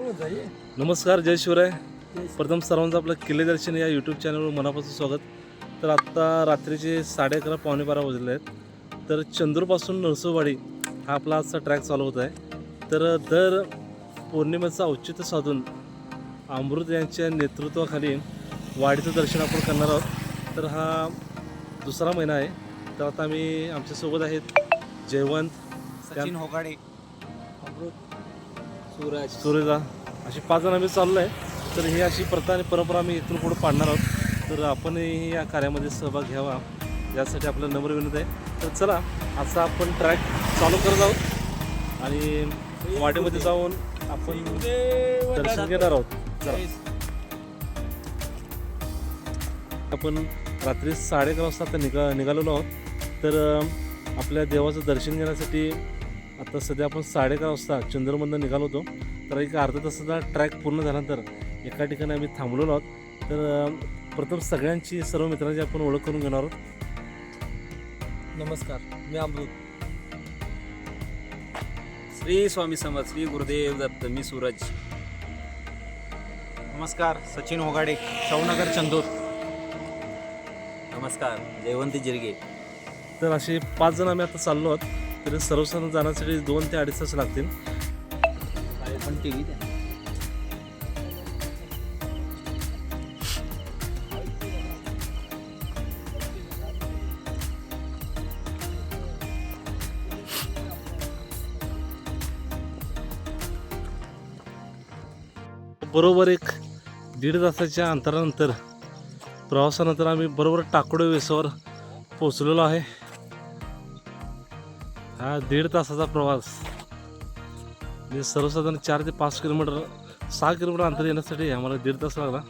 नमस्कार जय शिवराय. प्रथम सर्वांचं आपलं किल्ले दर्शन या यूट्यूब चॅनलवर मनापासून स्वागत. तर आत्ता रात्रीचे साडे अकरा पावणे बारा वाजले आहेत. तर चंद्रपासून नरसोवाडी हा आपला आजचा ट्रॅक चालू होत आहे. तर दर पौर्णिमेचं औचित्य साधून अमृत यांच्या नेतृत्वाखाली वाडीचं दर्शन आपण करणार आहोत. तर हा दुसरा महिना आहे. तर आता आम्ही आमच्यासोबत आहेत जयवंत. सचिन होगाडे. अमृत. सूरज. सुरेजा अशी पाच जण आम्ही चाललो आहे तर ही अशी प्रथा आणि परंपरा आम्ही इथून पुढे पाडणार आहोत. तर आपणही या कार्यामध्ये सहभाग घ्यावा. यासाठी आपला नंबर विनंती आहे. तर चला असा आपण ट्रॅक चालू करत आहोत. आणि वाटेमध्ये जाऊन आपण दर्शन घेणार आहोत. चला. आपण रात्री साडेअकरा वाजता आता निघा निघालेलो आहोत. तर आपल्या देवाचं दर्शन घेण्यासाठी आता सध्या आपण साडे अकरा वाजता चंद्रमधनं निघालो होतो. तर एक अर्धा तासाचा ट्रॅक पूर्ण झाल्यानंतर एका ठिकाणी आम्ही थांबलेलो आहोत. तर प्रथम सगळ्यांची सर्व मित्रांची आपण ओळख करून घेणार आहोत. नमस्कार मी अमृत. श्री स्वामी समर्थ श्री गुरुदेव दत्त मी सूरज. नमस्कार सचिन होगाडे शवनगर चंदूर. नमस्कार जयवंती जिरगे. तर असे पाच जण आम्ही आता चाललो आहोत. तर सर्वसाधारण जाण्यासाठी दोन ते अडीच तास लागतील. पण टी व्ही बरोबर एक दीड तासाच्या अंतरानंतर प्रवासानंतर आम्ही बरोबर टाकोडे वेसावर पोचलेलो आहे. हा दीड तासाचा प्रवास. म्हणजे सर्वसाधारण चार ते पाच किलोमीटर सहा किलोमीटर अंतर येण्यासाठी आम्हाला दीड तास लागला.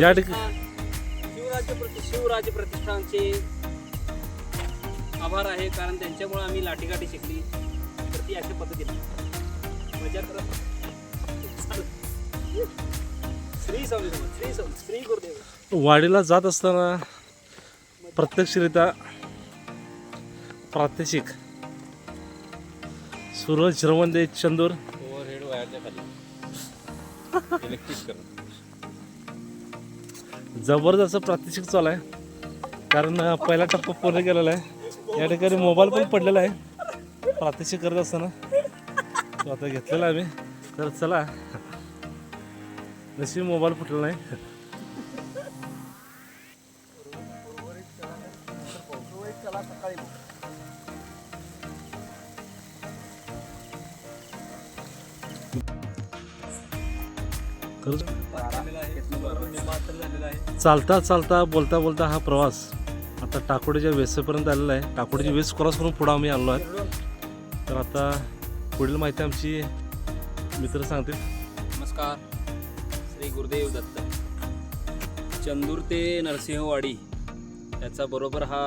या ठिकाणी शिवराज्य प्रतिष्ठानचे आभार आहे कारण त्यांच्यामुळे आम्ही लाठीकाठी शिकली. तर ती अशा पद्धतीने. मजा करत श्री स्वामी श्री स्वामी श्री गुरुदेव. वाडीला जात असताना प्रत्यक्षरित्या प्रात्यक्षिक. सूरज झिरवंदे चंदूर. ओव्हरहेड वायरच्या खाली. इलेक्ट्रिक करून जबरदस्त प्रात्यक्षिक चालू आहे. कारण पहिला टप्पा पूर्ण केलेला आहे. या ठिकाणी मोबाईल पण पडलेला आहे. प्रात्यक्षिक करत असताना. तो आता घेतलेला आहे आम्ही. तर चला. नशीब मोबाईल फुटलेला नाही. चालता चालता बोलता बोलता हा प्रवास आता टाकोडीच्या वेसेपर्यंत आलेला आहे. टाकोडीची वेस क्रॉस करून पुढं आम्ही आलो आहे तर आता पुढील माहिती आमची मित्र सांगतील. नमस्कार. श्री गुरुदेव दत्त. चंदूर ते नरसिंहवाडी याचा बरोबर हा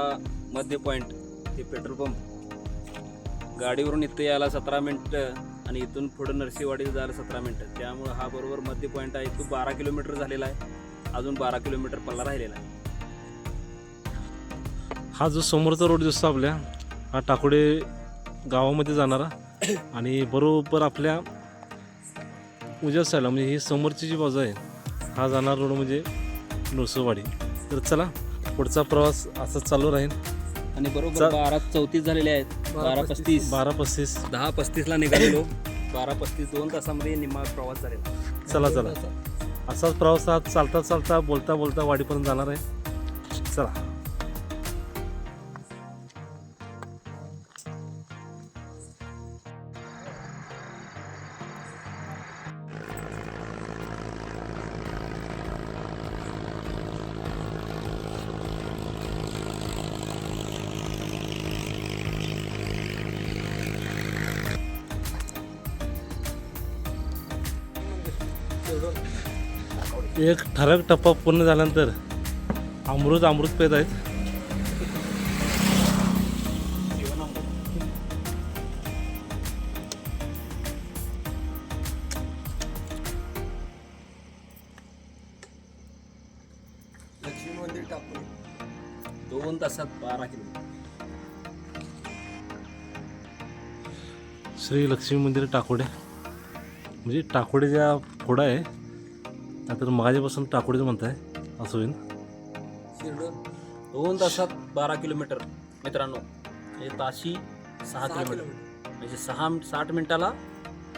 मध्य पॉईंट ते पेट्रोल पंप गाडीवरून इथं यायला सतरा मिनटं आणि इथून पुढं नरसिंहवाडी जायला सतरा मिनटं. त्यामुळं हा बरोबर मध्य पॉईंट आहे. तो बारा किलोमीटर झालेला आहे. अजून बारा किलोमीटर पल्ला राहिलेला आहे. हा जो समोरचा रोड दिसतो आपल्या हा टाकोडे गावामध्ये जाणारा आणि बरोबर आपल्या उजव्या साईडला म्हणजे ही समोरची जी बाजू आहे हा जाणारा रोड म्हणजे नरसोवाडी तर चला पुढचा प्रवास असाच चालू राहील. आणि बरोबर बारा चौतीस झालेले आहेत. बारा पस्तीस. बारा पस्तीस. दहा पस्तीसला निघालेलो. बारा पस्तीस दोन तासामध्ये निम्मा प्रवास झालेला चला. चला. असाच प्रवास हा चालता चालता बोलता बोलता वाडीपर्यंत जाणार आहे. चला. एक ठराविक टप्पा पूर्ण झाल्यानंतर अमृत अमृत पेत आहेत. लक्ष्मी मंदिर टाकून दोन तासात बारा किलोमीटर श्री लक्ष्मी मंदिर टाकोडे. म्हणजे टाकोडेच्या फोडा आहे नाहीतर माझ्यापासून टाकोडेच म्हणताय असं होईल. दोन तासात बारा किलोमीटर मित्रांनो. म्हणजे ताशी सहा किलोमीटर. म्हणजे सहा साठ मिनिटाला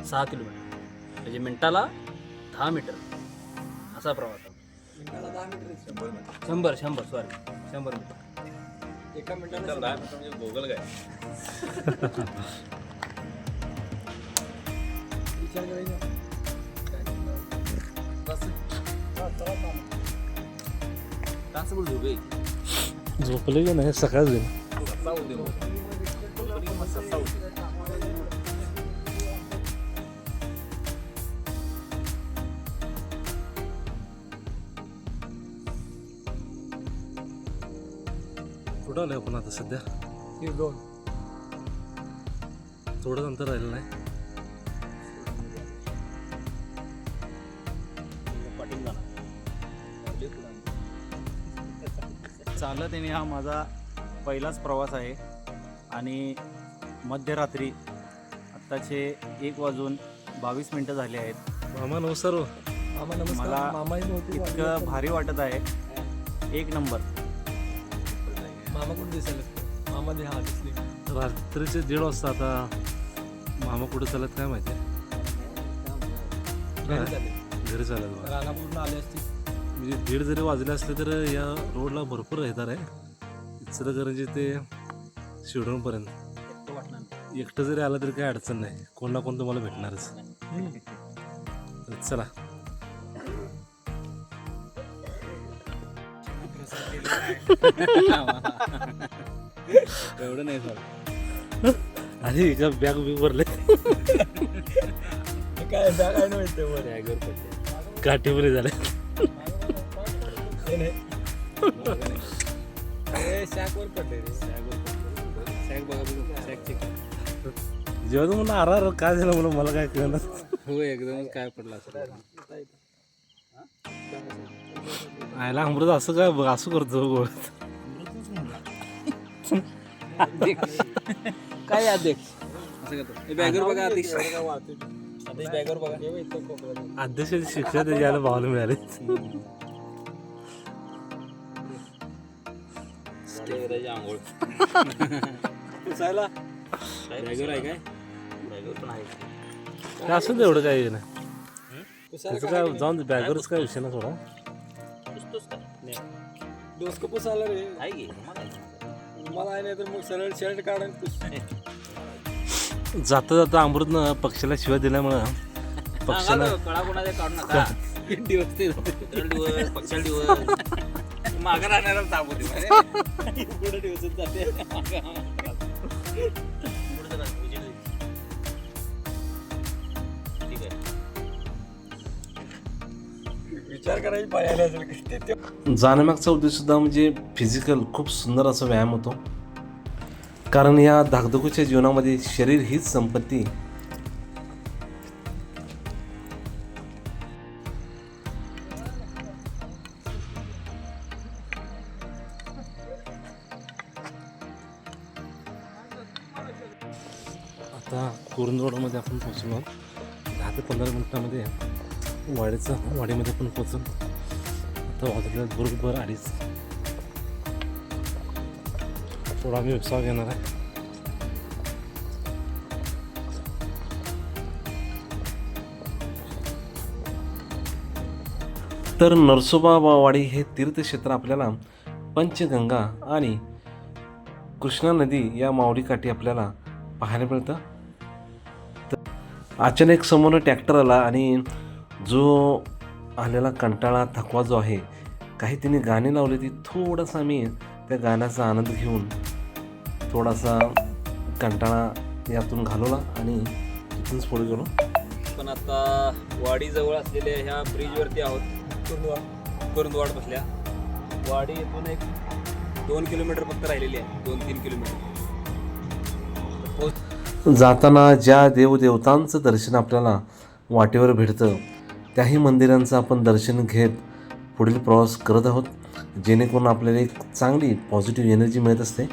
सहा किलोमीटर. म्हणजे मिनिटाला दहा मीटर. असा प्रवास आहे. मिनिटाला दहा मीटर आहे, शंभर मीटर. शंभर शंभर सॉरी शंभर मीटर. एका मिनिटाला शंभर. विचार करायचा. तासभर झोपे झोपले की नाही सकाळच गेलं कुठं आलं आपण आता सध्या शिरडोन थोडंच अंतर राहिलं नाही चालत येणे हा माझा पहिलाच प्रवास आहे. आणि मध्यरात्री आत्ताचे एक वाजून बावीस मिनटं झाली आहेत. मामा नमस्कार हो. मामा नमस्कार. मला नव्हते इतकं भारी वाटत आहे. एक नंबर. मामा कुठे दिसायला मामा दे हा दिसले. रात्रीचे दीड वाजता आता मामा कुठं चालत काय माहिती? घरी झाले घरी चालत बा. रानापूर्ण आले असते म्हणजे दीड जरी वाजले असले तर या रोडला भरपूर रहदार आहे. इचलकरंजी ते शिवडोनपर्यंत एकटं जरी आलं तरी काही अडचण नाही. कोण ना कोण तुम्हाला भेटणारच. तर चला. एवढं नाही सर आणि एका बॅग बिग भरले. काय बॅग आहे ना काठीवरी झाले. जेव्हा तू म्हणलं अरे काय झालं म्हणून मला काय कळणार हो एकदमच काय पडला असं. आयला अमृत असं काय बघ, असं करतो गोळ काय अध्यक्ष? बघा अध्यक्ष. बघा. शिक्षा त्याच्याला भावाला मिळाली. आंघोळ. पुसायला? बॅगवर आहे काय? बॅगवर पण आहे. काय असं एवढं काही नाही. पुसायला त्याचं काय जाऊन बॅगवरच काय विषय ना थोडा पुसतोस का? नाही. डोसकं पुसायला रे. आहे की? मला आहे. मला आहे नाही तर मग सरळ शर्ट काढून पुस. जाता जाता अमृतनं पक्षाला शिवाय दिल्यामुळं पक्षाला कळा कोणाच्या नका. दिवस ते दिवस पक्षाला दिवस. मागं राहणारा ताप होते पुढे जाते. पुढे जरा उजेड दे. ठीक आहे. विचार करायची पाहिजे असेल की ते- ते जाण्यामागचा उद्देश सुद्धा म्हणजे फिजिकल खूप सुंदर असा व्यायाम होतो. कारण या धाकधुकीच्या जीवनामध्ये शरीर हीच संपत्ती. वाडीमध्ये पण पोचल. आता वाजले बरोबर अडीच. थोडा मी उत्साह घेणार आहे. तर नरसोबावाडी हे तीर्थक्षेत्र आपल्याला पंचगंगा आणि कृष्णा नदी या मावडीकाठी आपल्याला पाहायला मिळतं. तर अचानक समोर ट्रॅक्टर आला आणि जो आलेला कंटाळा थकवा जो आहे काही तिने गाणी लावली ती थोडासा मी त्या गाण्याचा आनंद घेऊन थोडासा कंटाळा यातून घालवला आणि तिथूनच पुढे गेलो. पण आता वाडी जवळ असलेल्या ह्या ब्रिजवरती आहोत. कुरुंदवाड बसल्या. वाडी येथून एक दोन किलोमीटर फक्त राहिलेली आहे. दोन तीन किलोमीटर. जाताना ज्या देवदेवतांचं दर्शन आपल्याला वाटेवर भेटतं त्याही मंदिरांचं आपण दर्शन घेत पुढील प्रवास करत आहोत. जेणेकरून आपल्याला एक चांगली पॉझिटिव्ह एनर्जी मिळत असते.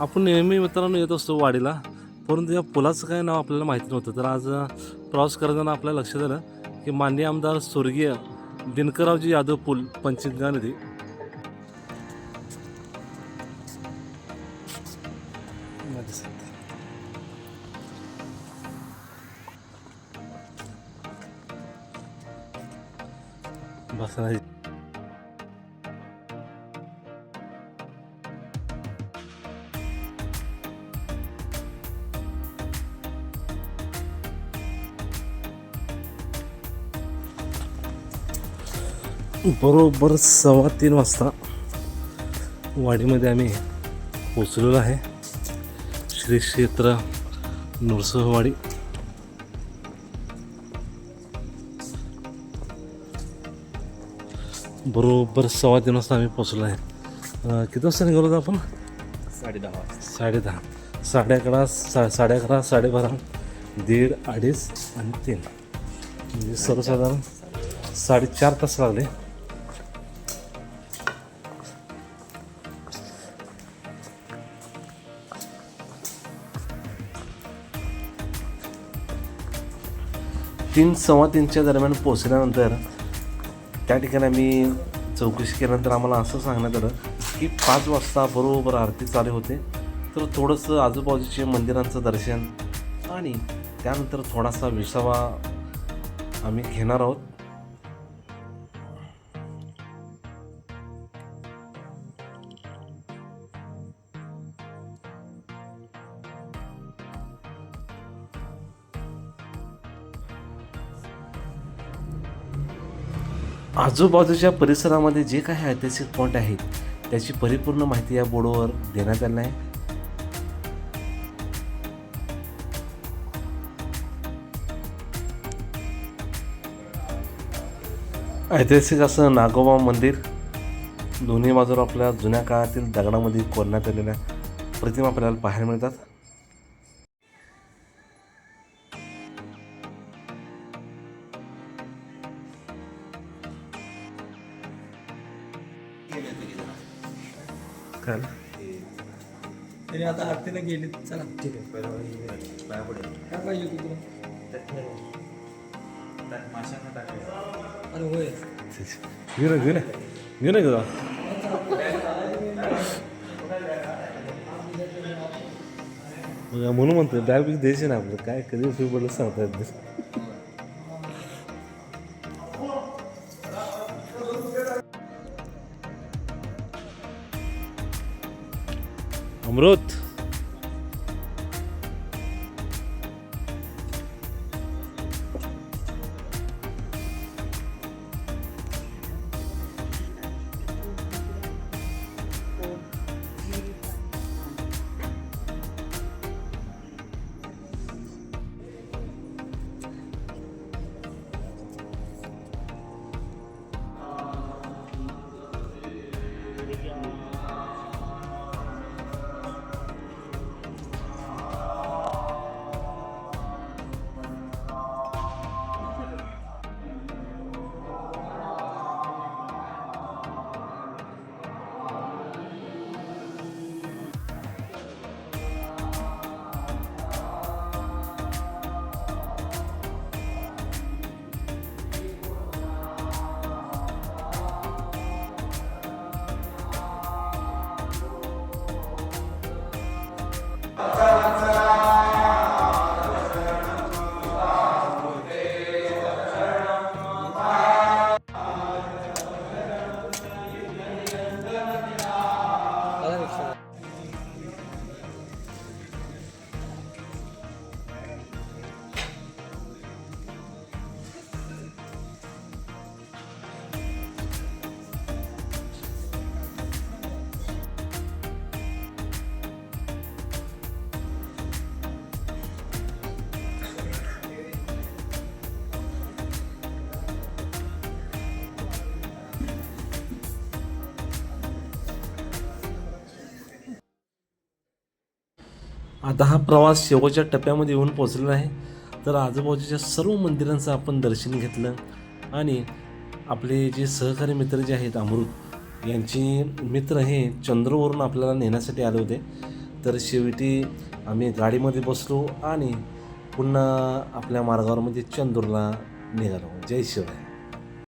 आपण नेहमी मित्रांनो येत असतो वाडीला. परंतु या पुलाचं काय नाव आपल्याला माहिती नव्हतं. तर आज प्रवास करताना आपल्याला लक्षात आलं की माननीय आमदार स्वर्गीय दिनकररावजी यादव पूल पंचगंगा नदी. बस बरोबर सव्वा तीन वाजता वाडीमध्ये आम्ही पोचलेलो आहे. श्री क्षेत्र नृसिंहवाडी बरोबर सव्वा तीन वाजता आम्ही पोचलो आहे. किती वाजता निघालो होतो आपण? साडे दहा साडेदहा. साडे अकरा सा साडे अकरा साडेबारा दीड अडीच आणि तीन. म्हणजे सर्वसाधारण साडेचार तास लागले. तीन सव्वा तीनच्या दरम्यान पोचल्यानंतर त्या ठिकाणी आम्ही चौकशी केल्यानंतर आम्हाला असं सांगण्यात आलं की पाच वाजता बरोबर आरती चालू होते. तर थोडंसं आजूबाजूचे मंदिरांचं दर्शन आणि त्यानंतर थोडासा विसावा आम्ही घेणार आहोत. आजूबाजूच्या परिसरामध्ये जे काही ऐतिहासिक पॉईंट आहेत त्याची परिपूर्ण माहिती या बोर्डवर देण्यात आली आहे. ऐतिहासिक असं नागोबा मंदिर दोन्ही बाजूला आपल्या जुन्या काळातील दगडामध्ये कोरण्यात आलेल्या प्रतिमा आपल्याला पाहायला मिळतात. तरी आता आरतीला गेली चला. ठीक आहे काय पाहिजे होतं तुला? अरे होय. घेऊ ना घेऊ ना. घेऊ ना बघा म्हणून म्हणतो बॅग बिग द्यायची ना आपलं काय कधी उपयोग पडलं सांगता येत नाही आता हा प्रवास शेवटच्या टप्प्यामध्ये येऊन पोचलेला आहे. तर आजूबाजूच्या सर्व मंदिरांचं आपण दर्शन घेतलं आणि आपले जे सहकारी मित्र जे आहेत अमृत यांचे मित्र हे चंद्रवरून आपल्याला नेण्यासाठी आले होते. तर शेवटी आम्ही गाडीमध्ये बसलो आणि पुन्हा आपल्या मार्गावर म्हणजे चंदूरला निघालो. जय शिवराय